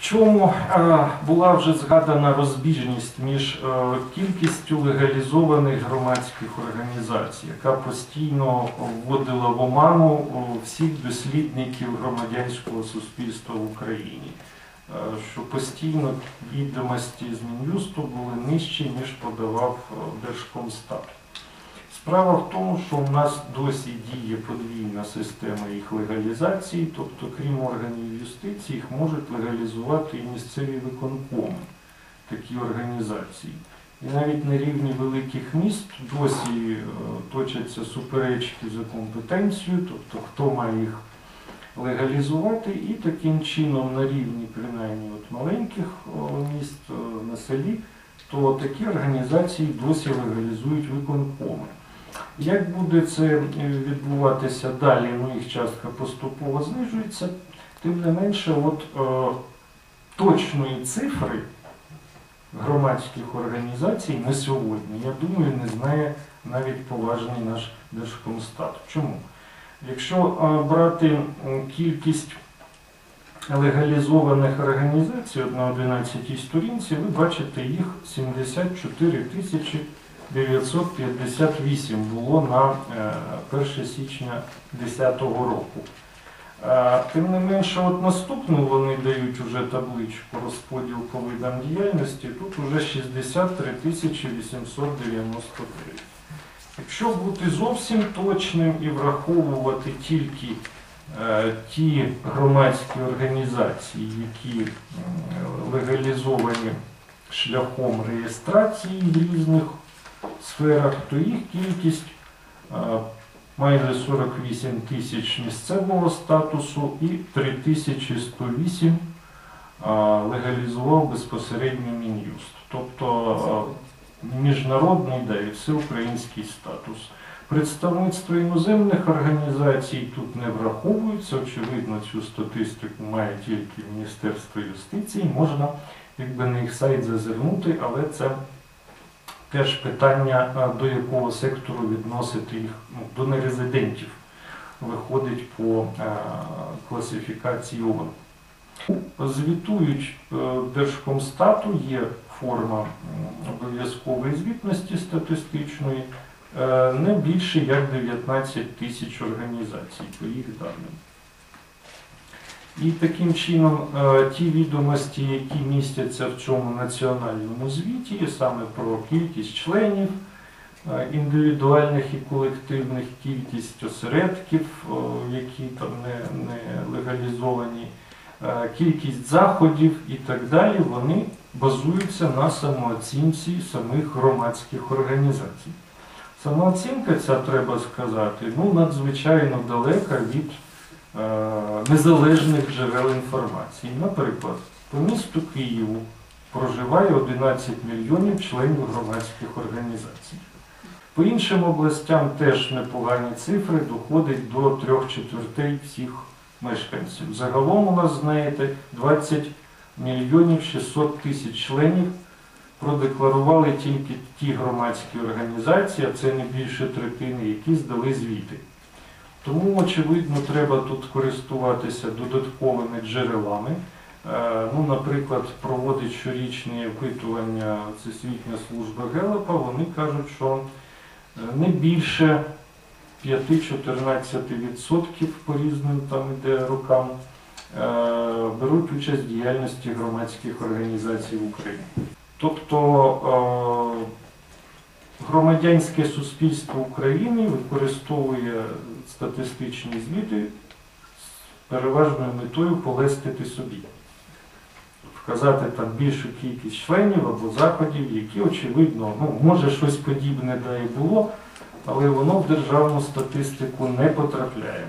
В чому е, була вже згадана розбіжність між е, кількістю легалізованих громадських організацій, яка постійно вводила в оману всіх дослідників громадянського суспільства в Україні, Е, що постійно відомості з Мін'юсту були нижчі, ніж подавав е, Держкомстат. Справа в тому, що у нас досі діє подвійна система їх легалізації, тобто, крім органів юстиції, їх можуть легалізувати і місцеві виконкоми, такі організації. І навіть на рівні великих міст досі е, точаться суперечки за компетенцію, тобто хто має їх легалізувати, і таким чином на рівні принаймні от маленьких міст на селі, то такі організації досі легалізують виконкоми. Як буде це е, відбуватися далі, ну їх частка поступово знижується, тим не менше, от е, точної цифри громадських організацій на сьогодні, я думаю, не знає навіть поважний наш Держкомстат. Чому? Якщо е, брати кількість легалізованих організацій от на 11 сторінці, ви бачите їх 74 тисячі 958 було на е, 1 січня 2010 року. Е, Тим не менше, от наступну вони дають уже табличку розподіл по видам діяльності, тут уже 63 тисячі 899. Якщо бути зовсім точним і враховувати тільки е, ті громадські організації, які легалізовані шляхом реєстрації різних сферах, то їх кількість е, майже 48 тисяч місцевого статусу і 3108 е, легалізував безпосередньо Мін'юст. Тобто е, міжнародний да, і всеукраїнський статус. Представництво іноземних організацій тут не враховується. Очевидно, цю статистику має тільки Міністерство юстиції. Можна якби на їх сайт зазирнути, але це теж питання, до якого сектору відносити їх ну, до нерезидентів виходить по е, класифікації ООН. Звітують е, Держкомстату, є форма обов'язкової звітності статистичної, е, не більше як 19 тисяч організацій, по їх даним. І таким чином е, ті відомості, які містяться в цьому національному звіті, саме про кількість членів е, індивідуальних і колективних, кількість осередків, е, які там не, не легалізовані, кількість заходів і так далі, вони базуються на самооцінці самих громадських організацій. Самооцінка ця, треба сказати, ну, надзвичайно далека від незалежних джерел інформації. Наприклад, по місту Києву проживає 11 мільйонів членів громадських організацій. По іншим областям теж непогані цифри доходить до трьох четвертей всіх мешканців. Загалом у нас, знаєте, 20 мільйонів 600 тисяч членів продекларували тільки ті громадські організації, а це не більше третини, які здали звіти. Тому, очевидно, треба тут користуватися додатковими джерелами. Е, Ну, наприклад, проводить щорічні опитування Всесвітня служба Гелепа, вони кажуть, що е, не більше 5-14% по різним там іде рокам е, беруть участь в діяльності громадських організацій в Україні. Тобто громадянське суспільство України використовує статистичні звіти з переважною метою полестити собі, вказати там більшу кількість членів або заходів, які, очевидно, ну, може щось подібне да і було, але воно в державну статистику не потрапляє.